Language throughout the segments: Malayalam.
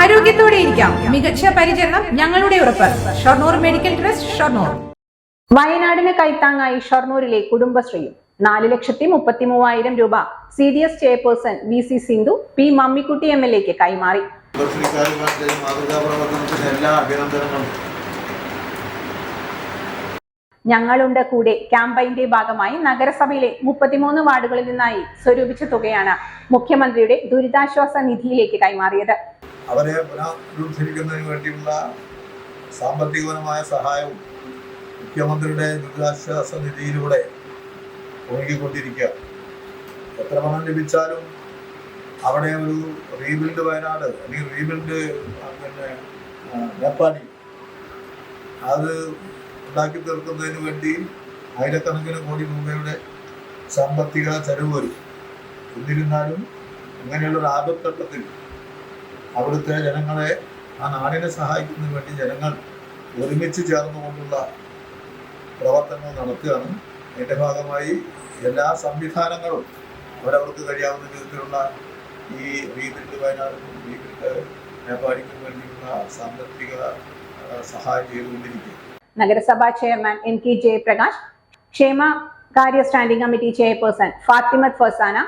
ആരോഗ്യത്തോടെ ഇരിക്കാം. മികച്ച പരിചരണം ഞങ്ങളുടെ ഉറപ്പ്. Shoranur medical trust Shoranur. വയനാടിന് കൈത്താങ്ങായി ഷൊർണൂരിലെ കുടുംബശ്രീയും നാല് ലക്ഷത്തി മുപ്പത്തി മൂവായിരം രൂപ C D S chairperson V C Sindhu P Mammikutty M L എക്ക് കൈമാറി. കുടുംബശ്രീക്കാരുടെ മാതൃകാ പ്രവർത്തനത്തിന് എല്ലാ അഭിനന്ദനങ്ങളും. ഞങ്ങളുണ്ട് കൂടെ. ക്യാമ്പയിന്റെ ഭാഗമായി നഗരസഭയിലെ മുപ്പത്തിമൂന്ന് വാർഡുകളിൽ നിന്നായി സ്വരൂപിച്ച തുകയാണ് മുഖ്യമന്ത്രിയുടെ ദുരിതാശ്വാസ നിധിയിലേക്ക് കൈമാറിയത്. അവരെ പുനരുദ്ധരിക്കുന്നതിന് വേണ്ടിയുള്ള സാമ്പത്തികപരമായ സഹായവും മുഖ്യമന്ത്രിയുടെ ദുരിതാശ്വാസ നിധിയിലൂടെ ഒഴുകിക്കൊണ്ടിരിക്കുക. എത്ര പണം ലഭിച്ചാലും അവിടെ ഒരു റീബിൽഡ് വയനാട് അല്ലെങ്കിൽ റീബിൽഡ് പിന്നെ നേപ്പാളി അത് ഉണ്ടാക്കി തീർക്കുന്നതിന് വേണ്ടി ആയിരക്കണക്കിന് കോടി രൂപയുടെ സാമ്പത്തിക ചെലവ് വരും. എന്നിരുന്നാലും അങ്ങനെയുള്ള ഒരു ആപത്ഘട്ടത്തിൽ അവിടുത്തെ ജനങ്ങളെ ആ നാടിനെ സഹായിക്കുന്നതിന് വേണ്ടി ജനങ്ങൾ ഒരുമിച്ച് ചേർന്നുകൊണ്ടുള്ള പ്രവർത്തനങ്ങൾ നടത്തുകയാണ്. അതിന്റെ ഭാഗമായി എല്ലാ സംവിധാനങ്ങളും അവരവർക്ക് കഴിയാവുന്ന വിധത്തിലുള്ള ഈ റീബിൽഡ് വയനാടിനും റീബിൽഡ് നേപ്പാളിക്കും വേണ്ടിയുള്ള സാമ്പത്തിക സഹായം ചെയ്തുകൊണ്ടിരിക്കുക നഗരസഭാ ചെയർമാൻ എം കെ ജയപ്രകാശ് ക്ഷേമ കാര്യ standing committee chairperson Fathimath Fasana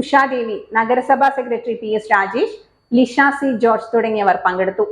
Ushadevi നഗരസഭാ secretary P S Rajesh Lisha C George തുടങ്ങിയവർ പങ്കെടുത്തു.